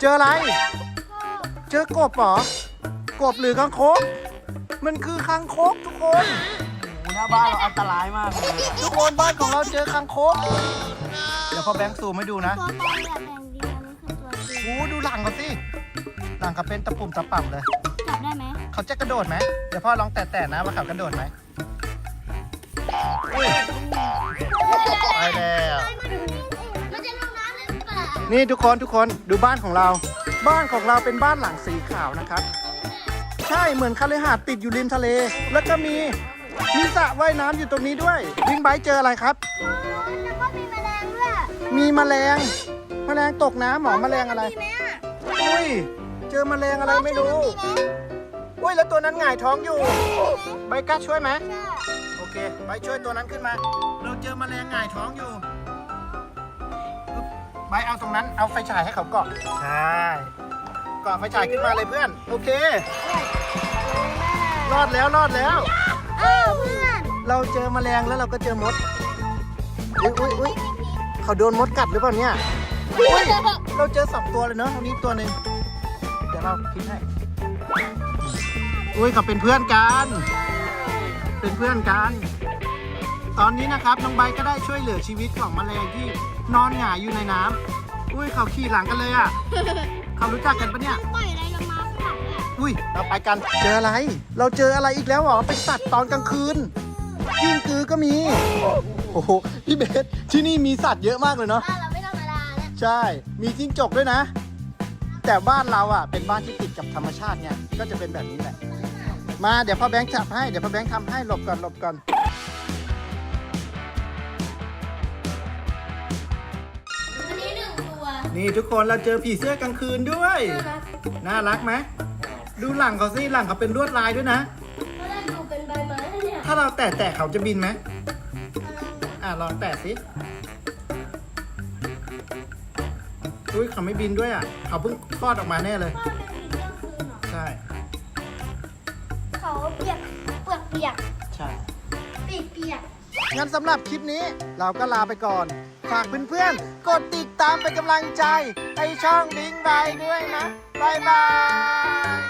เจออะไร เจอกบเหรอกบหรือคังคกมันคือคังคกทุกคนโอ้โหหน้าบ้านเราอันตรายมากเลยทุกคนบ้านของเราเจอคังคกเดี๋ยวพอแบงค์ซูมให้ดูนะตัวปลอมแบบแดงดีอันนี้คือตัวจริงโอ้ดูหลังเขาสิหลังเขาเป็นตะปุ่มตะป่ำเลย จับได้ไหมเขาจะกระโดดไหมเดี๋ยวพ่อลองแตะๆนะว่าเขากระโดดไหม นี่ทุกคนทุกคนดูบ้านของเรา บ้านของเราเป็นบ้านหลังสีขาวนะครับ ใช่เหมือนคาลิหาดติดอยู่ริมทะเล แล้วก็มีมีสระว่ายน้ำอยู่ตรงนี้ด้วยวิ่งไบค์เจออะไรครับ แล้วก็มีแมลงด้วยมีแมลง แมลงตกน้ำหมอแมลงอะไร มีไหมอะอุ้ย เจอแมลงอะไรไม่รู้ อุ้ยแล้วตัวนั้นหงายท้องอยู่ ใบกล้าช่วยไหมใช่โอเคใบช่วยตัวนั้นขึ้นมา เราเจอแมลงหงายท้องอยู่ ปึ๊บใบเอาตรงนั้นเอาไฟฉายให้เขาเกาะใช่เกาะไฟฉายขึ้นมาเลยเพื่อน โอเค รอดแล้วรอดแล้ว เออเพื่อนเราเจอแมลงแล้วเราก็เจอมดอุ้ยอุ้ยอุ้ยเขาโดนมดกัดหรือเปล่าเนี่ยอุ้ยเราเจอสองตัวเลยเนาะตรงนี้ตัวหนึ่งเดี๋ยวเราคิดให้อุ้ยเขาเป็นเพื่อนกัน เป็นเพื่อนกัน ตอนนี้นะครับน้องใบร์ทก็ได้ช่วยเหลือชีวิตของแมลงที่นอนหงายอยู่ในน้ำอุ้ยเขาขี่หลังกันเลยอะเขารู้จักกันปะเนี่ย ปล่อยอะไรลงมาข้างหลังเนี่ยอุ้ยเราไปกันเจออะไร เราเจออะไรอีกแล้วเหรอเป็นสัตว์ตอนกลางคืนกิ้งกือก็มี โอ้โหพี่เบสที่นี่มีสัตว์เยอะมากเลยเนาะ บ้านเราไม่ธรรมดาเนี่ยใช่ มีจิ้งจกด้วยนะ แต่บ้านเราอะ เป็นบ้านที่ติดกับธรรมชาติเนี่ย ก็จะเป็นแบบนี้แหละ มา เดี๋ยวพ่อแบงค์จับให้ เดี๋ยวพ่อแบงค์ทำให้ หลบก่อน หลบก่อน นี่ทุกคนเราเจอผีเสื้อกลางคืนด้วยน่ารักไหมดูหลังเขาสิหลังเขาเป็นลวดลายด้วยนะ ก็ได้ดูเป็นใบไม้เนี่ยถ้าเราแตะแตะเขาจะบินไหมอะลองแตะสิอุ้ยเขาไม่บินด้วยอะ เขาเพิ่งคลอดออกมาแน่เลยพ่อเป็นผีเรื่องคืนเหรอใช่เขาเปียกเปลือกเปียกใช่ ปีกเปียก งั้นสำหรับคลิปนี้เราก็ลาไปก่อน ฝากเพื่อนๆ กดติดตามเป็นกำลังใจให้ช่องบิงบายด้วยนะบ๊ายบาย